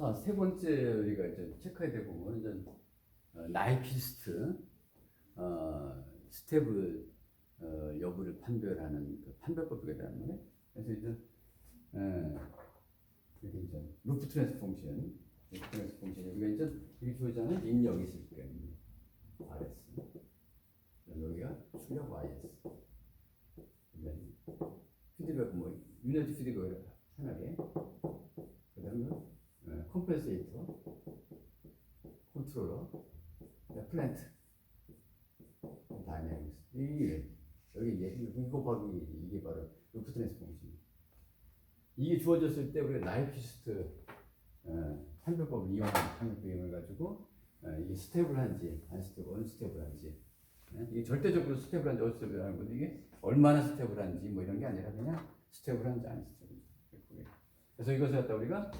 자, 세 번째 우리가 이제 체크해야 될 부분은 이제 어, 나이키스트 어, 스텝을 어, 여부를 판별하는 그 판별법에 대한 거네. 그래서 이제 에, 여기 이제 루프 트랜스 펑션, 루프 트랜스 펑션 여기가 이제 여기 주어자는 입력이 있을 거예요. RS. 여기가 출력 YS. 피드백 뭐 유니티 피드백을 편하게. 그다음에 어, 컴펜세이터, 컨트롤러, 그다음에 플랜트, 다이내믹스. 이게 여기 바로 이게, 바로 루프 트랜스포메이션. 이게 주어졌을 때 우리가 나이키스트 어, 판별법을 이용한 판별법 이용해 가지고 어, 이게 스텝을 한지 안 스텝 어느 스텝을 한지 예? 이게 절대적으로 스텝을 한지 어느 스텝을 하는 건데 이게 얼마나 스텝을 한지 뭐 이런 게 아니라 그냥 스텝을 한지 안 한지 그래서 이것을 갖다 우리가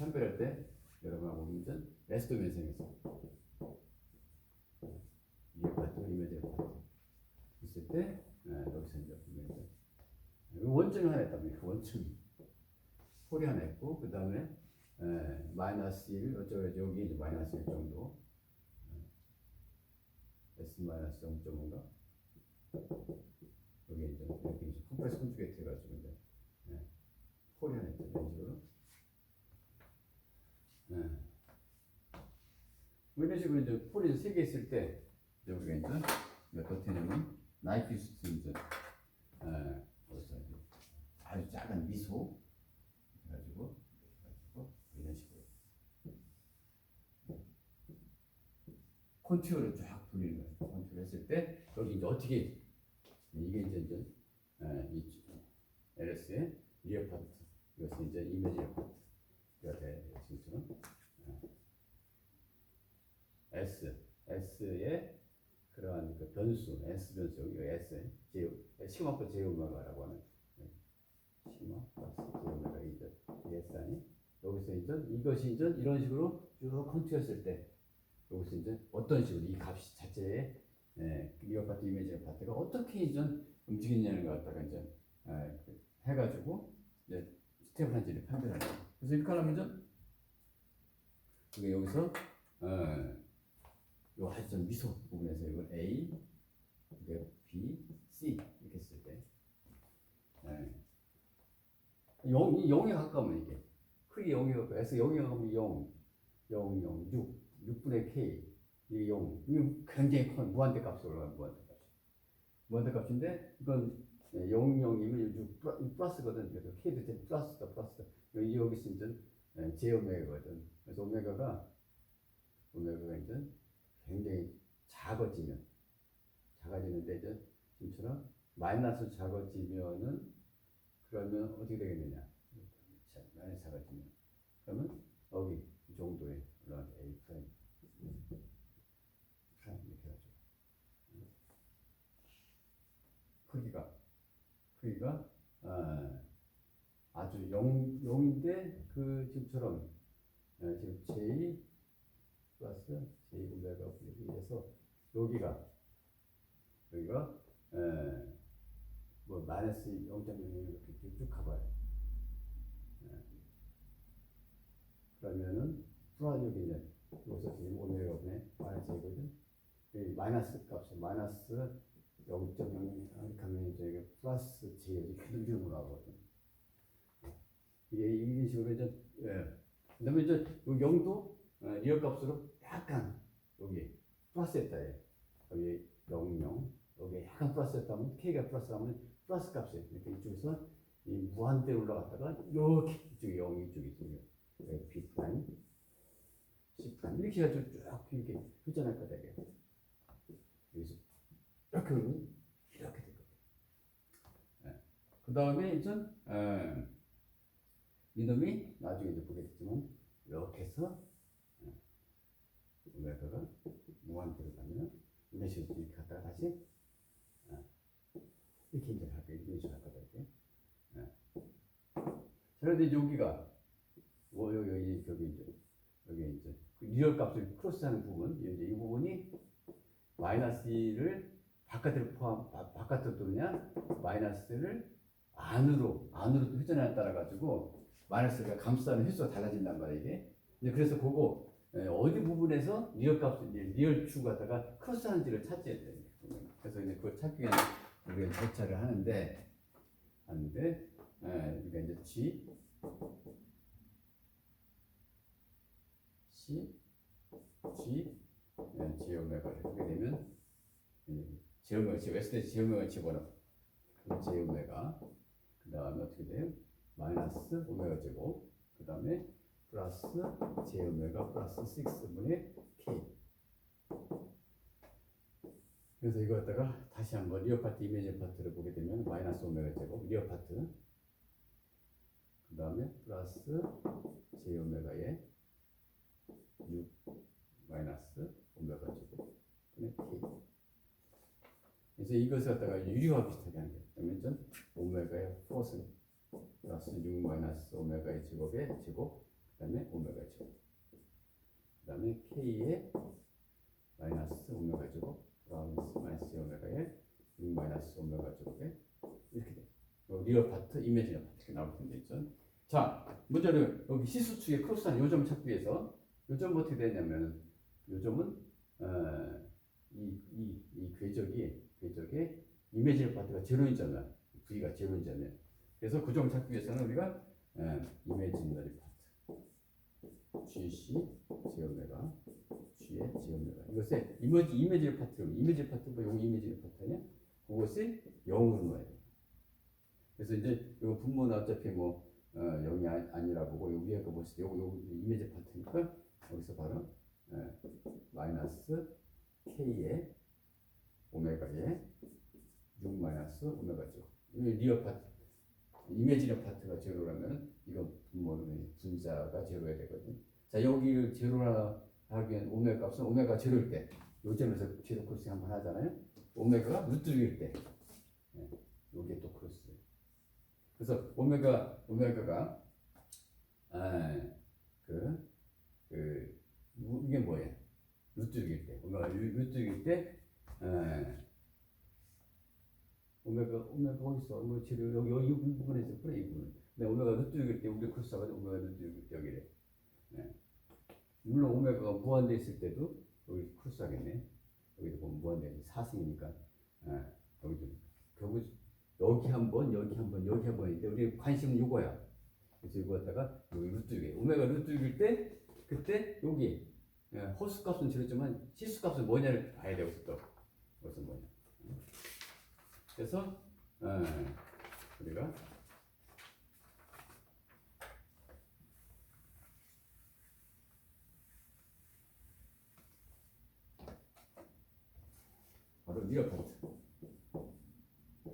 판별할 때 여러분하고 보면 레스트 면생에서 이게 파트 이미지 파트 있을 때 예, 여기서 이제 보면 이제 원점이 하나 있다면 그 원점이. 홀이 하나 있고 그 다음에 마이너스 1 어쩌고 여기 이제 마이너스 1 정도. 예, S 마이너스 0.5인가 여기 이제 이렇게 이제 컴프레스 컨주게이트 해가지고 이제 예, 홀이 하나 있다 이런 식으로 예. 뭐 이런 식으로 이제 폴이 세개 있을 때 우리가 이제 몇 어떻게냐면 나이키 수트 이제 이제 아주 작은 미소 해가지고 해가지고 이런 식으로. 컨트롤을 쫙 돌리는 거예요. 컨트롤 했을 때 여기 이제 어떻게 이게 이제 이제 에, 이 LS의 리어 파트 이것은 이제 이미지 파트가 돼 지금처럼 S, S의 그러한 그 변수, S 변수 여기 S, J, 시그마 플러스 J 오메가라고 하는 네. 시그마 플러스 J 오메가 이제 이 S 아니 여기서 이제 이것이 이제 이런 식으로 쭉 컨트였을 때 여기서 이제 어떤 식으로 이 값 자체의 예, 리어 파트 이미지 파트가 어떻게 이제 움직이냐는 걸 갖다가 이제 예, 그 해가지고 이제 스텝을 한지를 판별하는 거예요. 그래서 이렇게 하려면 이제 이게 여기서 어, 요 하여튼 미소 부분에서 이걸 A, 이게 B, C 이렇게 쓸 때, 예. 0, 이 0에 가까우면 이게 크게 0에 가까워. S 0에 가까우면 0, 0, 0, 6, 6분의 K, 이 0, 이 굉장히 큰 무한대 값으로 올라가는 무한대 값. 무한대 값인데 이건 0, 0이면 6 플러스거든. 그래서 K도 이제 플러스다, 플러스다. 여기 여기 있으면 이제 J 오메가거든. 그래서 오메가가 오메가가 이제 굉장히 작아지면 작아지는데 이제 지금처럼 마이너스 작아지면은 그러면 어떻게 되겠느냐? 자, 마이너스 작아지면 그러면 여기 이 정도에 올라가는 A 프라임 프라임 이렇게 하죠. 크기가 크기가 아, 아주 0, 0인데 그 지금처럼 아, 지금 J 플러스 J 오메가 V에서 여기가 여기가 에, 뭐 마이너스 0.0 이렇게 쭉쭉 가봐요. 에. 그러면은 플러스 여기 이제 여기서 지금 오메가 분의 마이너스 이거든. 이 마이너스 값이 마이너스 0.0 이렇게 하면 이제 플러스 J 이렇게 늘리는 나오거든. 이게 이런 식으로 이제 예. 그다음에 이제 요 0도 어, 리얼 값으로 약간 여기 플러스 했다 해. 여기 0, 0 여기 약간 플러스 했다면 K가 플러스하면 플러스 값이 이렇게 이쪽에서 이 무한대 올라갔다가 이렇게 이쪽에 0 이쪽에 B 프라임 C 프라임 이렇게 해가지고 쭉 이렇게 회전할 거다 이게 여기서 이렇게 오면 이렇게 될 거예요. 그 다음에 이제 에, 이놈이 나중에 이제 보게 됐지만 이렇게 해서 오메가가 무한대로 가면 이런 식으로 이렇게 갔다가 다시 어, 이렇게 이제 할 거예요. 이런 식으로 할 거다 이렇게. 어. 자, 그런데 여기가 뭐 여기 여기 여기 이제 여기 이제 그 리얼 값을 크로스하는 부분 이제 이 부분이 마이너스 1을 바깥으로 포함 바, 바깥으로 두느냐 마이너스를 안으로 안으로 회전에 따라 가지고 마이너스가 감싸는 횟수가 달라진단 말이에요 이제 그래서 그거 에, 어디 부분에서 리얼 값, 리얼 축 갖다가 크로스하는지를 찾아야 돼요. 그래서 이제 그걸 찾기 위한 우리가 절차를 하는데 하는데 에, 그러니까 이제 G C G 에, G 오메가를 하게 되면 G 웨스트 오메가 집어넣어 오메가 그 다음에 어떻게 돼요? 마이너스 오메가 제곱 그 다음에 플러스 J 오메가 플러스 6분의 K. 그래서 이거 갖다가 다시 한번 리어 파트 이미지 파트를 보게 되면 마이너스 오메가 제곱 리어 파트. 그 다음에 플러스 J 오메가의 6 마이너스 오메가 제곱 분의 K. 그래서 이것을 갖다가 유리와 비슷하게 하는 거예요. 그러면 전 오메가의 4승 플러스 6 마이너스 오메가의 제곱의 제곱 그 다음에 오메가 제곱 그 다음에 K의 마이너스 오메가 제곱 플러스 마이너스 오메가의 6 마이너스 오메가 제곱에 이렇게 돼. 요 리얼 파트, 이미지널 파트 이렇게 나올 텐데 있죠. 자, 문제는 여기 시수축의 크로스한 요점 찾기 위해서 요점 어떻게 되냐면 요점은 어, 이, 이, 이 궤적이 궤적의 이미지널 파트가 제로인잖아. V가 제로인잖아요. 그래서 그 점 찾기 위해서는 우리가 어, 이미지널 파트 GC 제오메가 G의 제오메가 이것에 이미지 이미지 파트 이미지 파트 뭐 여기 이미지 파트 아니야? 그것이 0으로 넣어야 돼. 그래서 이제 요 분모는 어차피 뭐 어, 0이 아, 아니라 보고 요 위에 거 보실 때 요거 요 이미지 파트니까 여기서 바로 예, 마이너스 K의 오메가의 6 마이너스 오메가죠. 이 리어 파트 이미지너 파트가 제로라면 이거 분모는 분자가 제로야 되거든. 자 여기를 제로라 하기 위한 오메가 값은 오메가 제로일 때 요점에서 제로 크로스 한번 하잖아요. 오메가가 루트일 때 예, 요게 또 크로스. 그래서 오메가 오메가가 아, 그, 그 이게 뭐예요? 루트일 때 오메가 루트일 때 에, 오메가 오메가 어디 있어? 오메가 제로 여기 여기 이 부분에 있어 그래 이 부분. 근데 오메가 루트일 때 우리 크로스가 오메가 루트일 때 여기래. 예. 물론 오메가가 무한대 있을 때도 여기 크로스 하겠네. 여기도 보면 무한대 4승이니까 예. 여기도 결국 여기 한 번, 여기 한 번, 여기 한 번인데 우리 관심은 이거야. 그래서 이거 갖다가 여기 루트 6에 오메가 루트 6일 때 그때 여기 예, 호수 값은 줄였지만 시수 값은 뭐냐를 봐야 되고 또 무슨 뭐냐. 그래서 예, 우리가 바로 리어 파트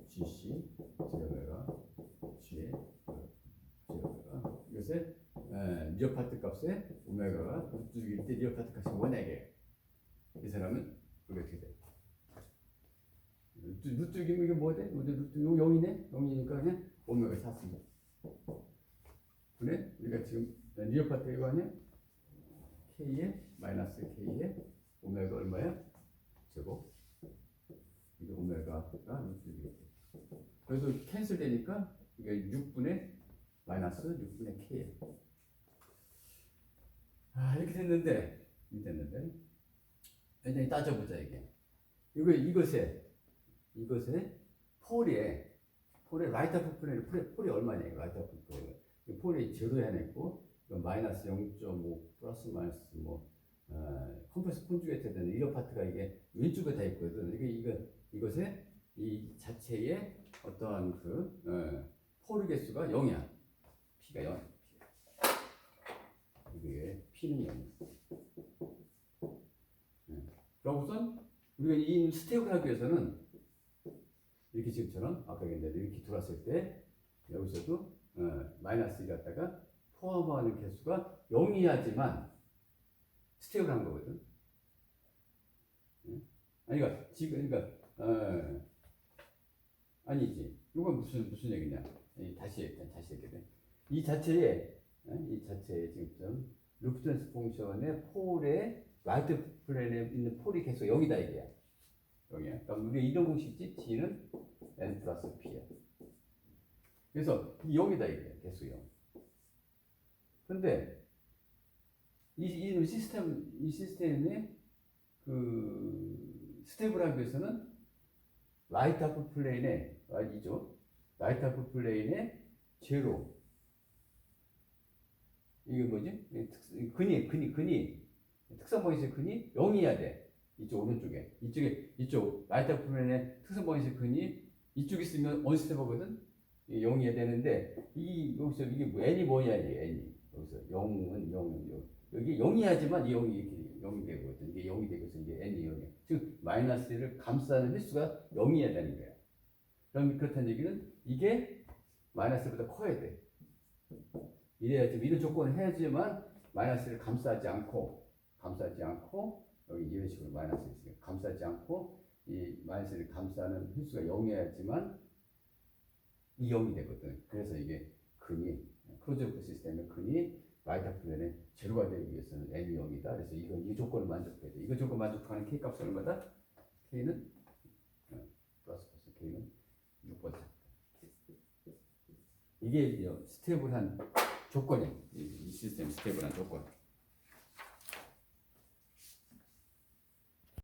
GC 제오메가 G의 제오메가 이것에 에, 리어 파트 값에 오메가가 루트일 때 리어 파트 값이 원액이에요. 이 사람은 그게 어떻게 돼? 루트 루트이면 이게 뭐 돼? 루트 루트 요 0이네? 0이니까 그냥 오메가 4습니다. 그래? 우리가 지금 리어 파트 이거 아니야? K에 마이너스 K에 오메가 얼마야? 제곱 이게 오메가가 루트 6 그래서 캔슬 되니까 이게 6분의 마이너스 6분의 K에 아 이렇게 됐는데 이렇게 됐는데. 일단 따져보자 이게. 이거 이것에 이것에 폴에 폴의 아프 플레이 폴이, 폴이 얼마냐 이거 아프 플레이 이 폴이 제로 해냈고 이거 마이너스 0.5 플러스 마이너스 뭐 어, 컴프레스 콘주게이트 되는 이런 파트가 이게 왼쪽에 다 있거든. 이게 이거 이것에 이 자체의 어떠한 그 어, 폴 개수가 0이야 P가 0 이게 P는 0 그러고선 우리가 이 스텝을 하기 위해서는 이렇게 지금처럼 아까 얘기했는데 이렇게 들어왔을 때 여기서도 어, 마이너스 1 갖다가 포함하는 개수가 0이야지만 스텝을 한 거거든. 응? 아니 그러니까 지금 그러니까 어, 아니지. 이건 무슨 무슨 얘기냐? 이 다시 다시 얘기해. 이 자체에 어? 이 자체에 지금 루프트랜스 펑션의 폴의 라이트 플랜에 있는 폴이 계속 0이다 이게야. 0이야. 그러니까 우리 이런 공식이지 G는 n 플러스 P야. 그래서 이 0이다 이게 계속 0. 근데 이, 이 시스템 이 시스템의 그 스텝을 하기 위해서는 라이트 아프 플레인에 아, 이죠? 라이트 아프 플레인에 제로. 이게 뭐지? 이 특- 근이 근이 근이. 특성 방식의 근이 0이어야 돼. 이쪽 오른쪽에. 이쪽에 이쪽 라이트 아프 플레인에 특성 방식의 근이 이쪽 있으면 언스텝하거든? 0이어야 되는데 이 여기서 이게 뭐 n이 뭐냐 이게 n이. 여기서 0은 0은 여기 0이야지만 이 0이 이렇게 0이 되거든 이게 0이 되고서 이게 n이 0이야 즉 마이너스를 감싸는 횟수가 0이어야 되는 거야 그럼 그렇다는 얘기는 이게 마이너스보다 커야 돼. 이래야지 이런 조건을 해야지만 마이너스를 감싸지 않고 감싸지 않고 여기 이런 식으로 마이너스 있으니까 감싸지 않고 이 마이너스를 감싸는 횟수가 0이어야지만 이 0이 되거든. 그래서 이게 근이 크로즈오프 시스템의 근이 라이트 플랜에 제로가 되기 위해서는 n이 0이다. 그래서 이건 이 조건을 만족해야 돼. 이거 조건 만족하는 k 값은 얼마다? k는 어, 플러스 플러스 k는 6번 이게 이제 스텝을 한 조건이 이, 이 시스템 스텝을 한 조건.